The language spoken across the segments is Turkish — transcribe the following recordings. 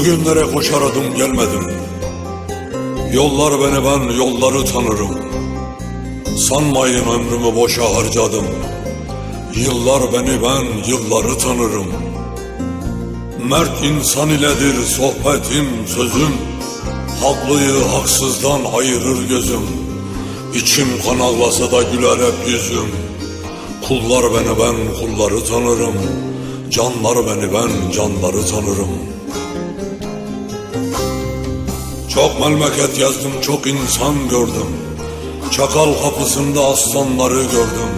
Bugünlere koşar adım gelmedim. Yollar beni ben yolları tanırım. Sanmayın ömrümü boşa harcadım. Yıllar beni ben yılları tanırım. Mert insan iledir sohbetim sözüm. Haklıyı haksızdan ayırır gözüm. İçim kan ağlasa da güler hep yüzüm. Kullar beni ben kulları tanırım. Canlar beni ben canları tanırım. Çok memleket yazdım, çok insan gördüm. Çakal kapısında aslanları gördüm.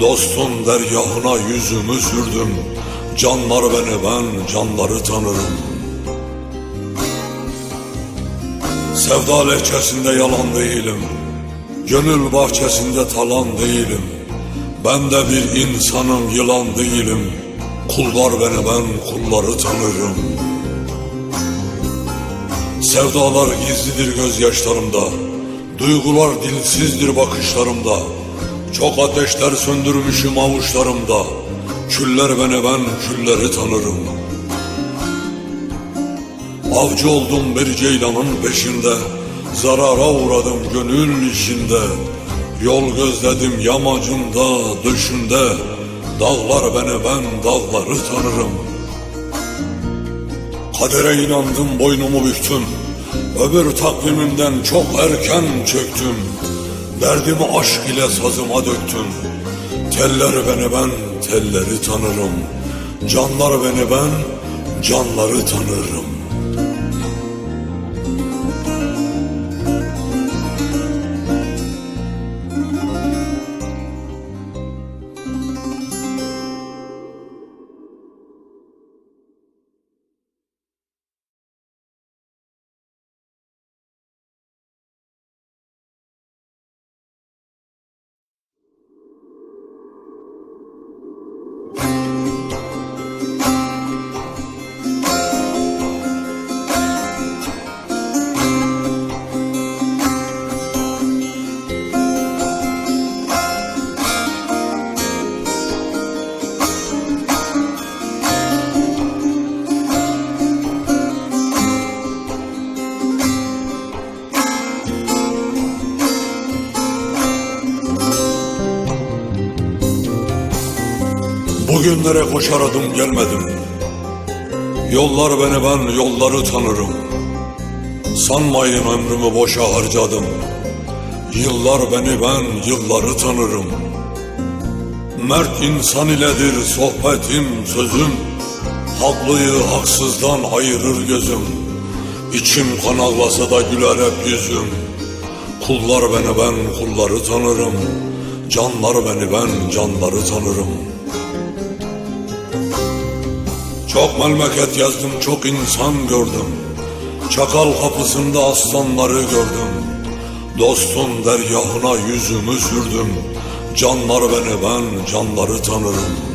Dostun dergahına yüzümü sürdüm. Canlar beni ben, canları tanırım. Sevda lehçesinde yalan değilim. Gönül bahçesinde talan değilim. Ben de bir insanım, yılan değilim. Kullar beni ben, kulları tanırım. Sevdalar gizlidir gözyaşlarımda Duygular dilsizdir bakışlarımda. Çok ateşler söndürmüşüm avuçlarımda Küller beni ben külleri tanırım. Avcı oldum bir ceylanın peşinde Zarara uğradım gönül işinde Yol gözledim yamacında düşünde Dağlar beni ben dağları tanırım. Kadere inandım boynumu büktüm Öbür takvimimden çok erken çöktüm. Derdimi aşk ile sazıma döktüm. Teller beni ben telleri tanırım. Canlar beni ben canları tanırım Bugünlere koşar adım gelmedim. Yollar beni ben yolları tanırım. Sanmayın ömrümü boşa harcadım. Yıllar beni ben yılları tanırım. Mert insan iledir sohbetim sözüm. Haklıyı haksızdan ayırır gözüm. İçim kan ağlasa da güler hep yüzüm. Kullar beni ben kulları tanırım. Canlar beni ben canları tanırım. Çok memleket yazdım, çok insan gördüm. Çakal kapısında aslanları gördüm. Dostun dergahına yüzümü sürdüm. Canlar beni ben, canları tanırım.